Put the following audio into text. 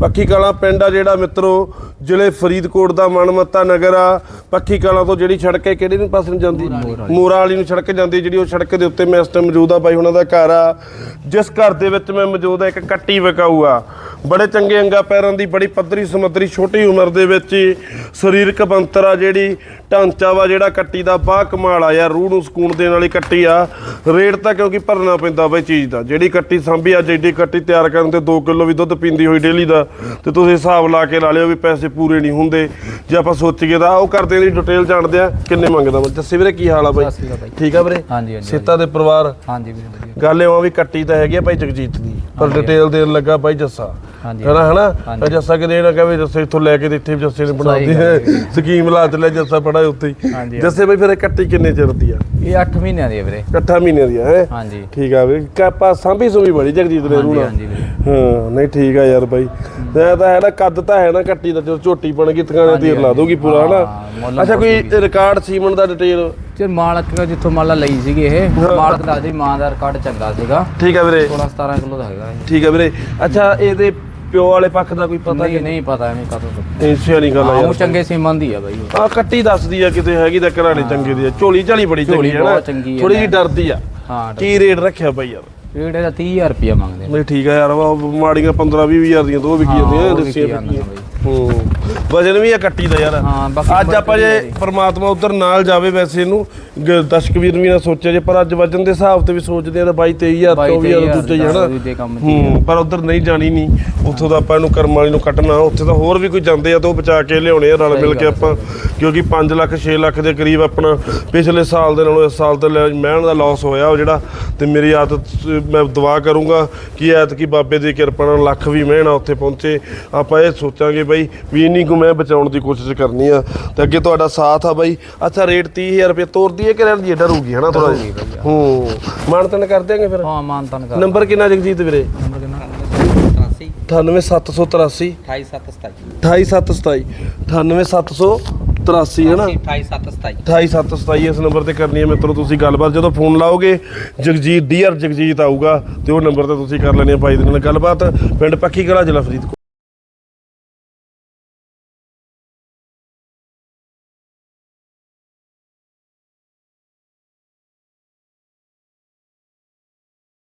ਪੱਖੀ ਕਲਾਂ ਪਿੰਡ ਆ ਜਿਹੜਾ ਮਿੱਤਰੋ ਜ਼ਿਲ੍ਹੇ ਫਰੀਦਕੋਟ ਦਾ ਮਨਮੱਤਾ ਨਗਰ ਆ। ਪੱਖੀ ਕਲਾਂ ਤੋਂ ਜਿਹੜੀ ਸੜਕ ਹੈ ਕਿਹੜੀ ਨੂੰ ਪਾਸੇ ਨੂੰ ਜਾਂਦੀ? ਮੂਰਾ ਵਾਲੀ ਨੂੰ ਸੜਕ ਜਾਂਦੀ ਜਿਹੜੀ ਉਹ ਸੜਕ ਦੇ ਉੱਤੇ ਮੈਂ ਇਸ ਟਾਈਮ ਮੌਜੂਦ ਆ ਬਾਈ ਉਹਨਾਂ ਦਾ ਘਰ ਆ। ਜਿਸ ਘਰ ਦੇ ਵਿੱਚ ਮੈਂ ਮੌਜੂਦ ਆ ਇੱਕ ਕੱਟੀ ਵਿਕਾਊ ਆ। ਬੜੇ ਚੰਗੇ ਅੰਗਾ ਪੈਰਾਂ ਦੀ ਬੜੀ ਪੱਧਰੀ ਸਮੱਧਰੀ ਛੋਟੀ ਉਮਰ ਦੇ ਵਿੱਚ ਹੀ ਸਰੀਰਕ ਬੰਤਰ ਆ ਜਿਹੜੀ ਢਾਂਚਾ ਵਾ ਜਿਹੜਾ ਕੱਟੀ ਦਾ ਬਾਹ ਕਮਾਲ ਆ ਯਾਰ ਰੂਹ ਨੂੰ ਸਕੂਨ ਦੇਣ ਵਾਲੀ ਕੱਟੀ ਆ। ਰੇਟ ਤਾਂ ਕਿਉਂਕਿ ਭਰਨਾ ਪੈਂਦਾ ਬਈ ਚੀਜ਼ ਦਾ ਜਿਹੜੀ ਕੱਟੀ ਸਾਂਭੀ ਆ ਜਿਹੜੀ ਕੱਟੀ ਤਿਆਰ ਕਰਨ ਤੇ 2 ਕਿਲੋ ਵੀ ਦੁੱਧ ਪੀਂਦੀ ਹੋਈ ਡੇਲੀ ਦਾ ਤੇ ਤੁਸੀਂ ਹਿਸਾਬ ਲਾ ਕੇ ਲਾ ਲਿਓ ਵੀ ਪੈਸੇ ਪੂਰੇ ਨਹੀਂ ਹੁੰਦੇ। ਜੇ ਆਪਾਂ ਸੋਚੀਏ ਤਾਂ ਉਹ ਕਰਦੇ ਦੀ ਡਿਟੇਲ ਜਾਣਦੇ ਆ ਕਿੰਨੇ ਮੰਗਦਾ ਮੈਂ ਦੱਸੇ ਵੀਰੇ ਕੀ ਹਾਲ ਆ ਬਾਈ। ਠੀਕ ਆ ਵੀਰੇ? ਹਾਂਜੀ, ਹਾਂਜੀ, ਸੇਤਾ ਦੇ ਪਰਿਵਾਰ? ਹਾਂਜੀ ਵੀਰੇ ਗੱਲ ਇਹ ਆ ਵੀ ਕੱਟੀ ਤਾਂ ਹੈਗੀ ਆ ਭਾਈ ਜਗਜੀਤ ਦੀ ਪਰ ਡਿਟੇਲ ਦੇਣ ਲੱਗਾ ਭਾਈ ਜੱਸਾ। ਹਨਾ ਹਨਾ? ਜੱਸਾ ਕਿਤੇ ਨਾ ਕਹੇ ਜੱਸੇ ਇੱਥੋਂ ਲੈ ਕੇ ਇੱਥੇ ਜੱਸੇ ਨੇ ਬਣਾਉਂਦੀ। ਹੈ ਸਕੀਮ ਲਾ ਤੇ ਲੈ ਜੱਸਾ ਪੜਾ ਉੱਤੇ ਹੀ। ਜੱਸੇ ਬਈ ਫਿਰ ਕੱਟੀ ਕਿੰਨੇ ਚਿਰ ਦੀ ਆ? ਇਹ 8 ਮਹੀਨਿਆਂ ਦੀ ਹੈ ਵੀਰੇ। ਇਕੱਠਾ ਮਹੀਨੇ ਦੀ ਆ ਹੈ? ਹਾਂਜੀ। ਠੀਕ ਆ ਵੀ ਕਾਪਾ ਸਾਂਭੀ ਸੁਭੀ ਬੜੀ ਜਗਜੀਤ ਨੇ ਰੂਣਾ। ਹਾਂਜੀ ਵੀਰੇ। ਹਾਂ ਨਹੀਂ ਠੀਕ ਆ ਯਾਰ ਬਾਈ। ਤੇ ਤਾਂ ਹੈ ਨਾ ਕੱਦ ਤਾਂ ਹੈ ਨਾ ਕੱਟੀ ਦਾ ਜਦੋਂ ਝੋਟੀ ਬਣ ਗਈ ਤਕਾਣੇ ਤੀਰ ਲਾ ਦੋਗੀ ਪੂਰਾ ਹਾਂ, ਹਨਾ ਅੱਛਾ ਕੋਈ ਰਿਕਾਰਡ ਸੀਮਨ ਦਾ ਡਿਟੇਲ ਤੇ ਮਾਲਕ ਜਿੱਥੋਂ ਮਾਲਾ ਲਈ ਸੀਗੀ ਇਹ ਮਾਲਕ ਦੱਸਦੀ ਮਾਂ ਦਾ ਰਿਕਾਰਡ ਚੰਗਾ ਸੀਗਾ। ਠੀਕ ਆ ਵੀਰੇ। 16 17 ਕਿਲੋ ਦਾ ਹੈਗਾ ਠੀਕ ਆ ਵੀਰੇ। ਅੱਛਾ ਇਹਦੇ ਪਿਓ ਵਾਲੇ ਪੱਖ ਦਾ ਕੋਈ ਪਤਾ ਨਹੀਂ ਨਹੀਂ ਪਤਾ ਐਵੇਂ ਕਦੋਂ ਤੋਂ ਇਹ ਸਿਆਣੀ ਗੱਲ ਆ ਹਾਂ ਯਾਰ। ਉਹ ਚੰਗੇ ਸੀਮਨ ਦੀ ਆ ਬਾਈ। ਆ ਕੱਟੀ ਦੱਸਦੀ ਆ ਕਿਤੇ ਹੈਗੀ ਤਾਂ ਘਰਾਣੇ ਚੰਗੇ ਦੀ ਆ। ਝੋਲੀ ਝਾਲੀ ਬੜੀ ਚੰਗੀ ਨਾ। ਆ ਥੋੜੀ ਜਿਹੀ ਨਾ। ਡਰਦੀ ਆ। ਹਾਂ ਕੀ ਰੇਟ ਰੱਖਿਆ ਬਾਈ ਯਾਰ? ਰੇਟ ਇਹਦਾ 30000 ਰੁਪਇਆ ਮੰਗਦੇ। ਨਹੀਂ ਠੀਕ ਆ ਯਾਰ ਉਹ ਮਾੜੀਆਂ 15 20 ਹਜ਼ਾਰ ਦੀਆਂ ਦੋ ਵਿਕੀ ਹਾਂ, ਜਾਂਦੀਆਂ ਉਹ ਦੱਸੀਆਂ ਵਿਕੀ ਜਾਂਦੀਆਂ ਹੂੰ ਵਜਨ ਵੀ ਆ ਕੱਟੀ ਦਾ ਯਾਰ। ਹਾਂ, ਬਾਕੀ ਅੱਜ ਆਪਾਂ ਜੇ ਬਰਕਤ ਵੀ ਆ ਪ੍ਰਮਾਤਮਾ ਉਧਰ ਨਾਲ ਜਾਵੇ ਵੈਸੇ ਇਹਨੂੰ ਗ- ਦਰਸ਼ਕ ਵੀਰ ਵੀ ਨਾ ਸੋਚਿਆ ਜੇ ਪਰ ਅੱਜ ਵਜਨ ਦੇ ਹਿਸਾਬ ਤੇ ਵੀ ਸੋਚਦੇ ਆ ਤਾਂ 22 23000 24000 ਦੂਜੇ ਹੀ ਹਨਾ ਦੂਜੇ ਕੰਮ ਹੂੰ ਪਰ ਉਧਰ ਨਹੀਂ ਜਾਣੀ ਨਹੀਂ ਉੱਥੋਂ ਦਾ ਆਪਾਂ ਇਹਨੂੰ ਕਰਮ ਵਾਲੀ ਨੂੰ ਕੱਟਣਾ ਉੱਥੇ ਤਾਂ ਹੋਰ ਵੀ ਕੋਈ ਜਾਂਦੇ ਆ ਤਾਂ ਉਹ ਬਚਾ ਕੇ ਲਿਆਉਣੇ ਆ ਰਲ ਮਿਲ ਕੇ ਆਪਾਂ। ਕਿਉਂਕਿ 5 ਲੱਖ 6 ਲੱਖ ਦੇ ਕਰੀਬ ਆਪਣਾ ਪਿਛਲੇ ਸਾਲ ਦੇ ਨਾਲੋਂ ਇਸ ਸਾਲ ਤੇ ਮਹਿਣ ਦਾ ਲਾਸ ਹੋਇਆ ਉਹ ਜਿਹੜਾ। ਤੇ ਮੇਰੀ ਆਦਤ ਮੈਂ ਦੁਆ ਕਰੂੰਗਾ ਕਿ ਐਤਕੀ ਬਾਬੇ ਦੀ ਕਿਰਪਾ ਨਾਲ ਲੱਖ ਵੀ ਮਹਿਣਾ ਉੱਥੇ ਪਹੁੰਚੇ। ਆਪਾਂ ਇਹ ਸੋਚਾਂਗੇ ਬਈ ਵੀ ਇੰਨੀ ਕੁ ਮੈਂ ਬਚਾਉਣ ਦੀ ਕੋਸ਼ਿਸ਼ ਕਰਨੀ ਆ। ਤੇ ਅੱਗੇ ਤੁਹਾਡਾ ਸਾਥ ਆ ਬਈ। ਅੱਛਾ ਰੇਟ 30000 ਰੁਪਏ ਤੋਰਦੀ ਹੈ ਕਿ ਰਹਿੰਦੀ ਹੈ ਡਰੂਗੀ ਹਨਾ ਥੋੜਾ ਬਈ, ਹੂੰ ਮਾਨਤਨ ਕਰ ਦਿਆਂਗੇ ਫਿਰ? ਹਾਂ ਮਾਨਤਨ ਕਰ ਨੰਬਰ ਕਿੰਨਾ ਜਗਜੀਤ ਵੀਰੇ? ਨੰਬਰ ਕਿੰਨਾ? 98783 28727 28783 ਹੈ ਨਾ? 28727 28727 ਇਸ ਨੰਬਰ ਤੇ ਕਰਨੀ ਹੈ ਮਿੱਤਰੋ ਤੁਸੀਂ ਗੱਲਬਾਤ। ਜਦੋਂ ਫੋਨ ਲਾਓਗੇ ਜਗਜੀਤ ਡੀਅਰ ਜਗਜੀਤ ਆਊਗਾ ਤੇ ਉਹ ਨੰਬਰ ਤੇ ਤੁਸੀਂ ਕਰ ਲੈਣੀ ਹੈ ਭਾਈ ਦੇ ਨਾਲ ਗੱਲਬਾਤ। ਪਿੰਡ ਪੱਖੀ ਕਲਾ ਜ਼ਿਲ੍ਹਾ ਫਰੀਦਕੋਟ।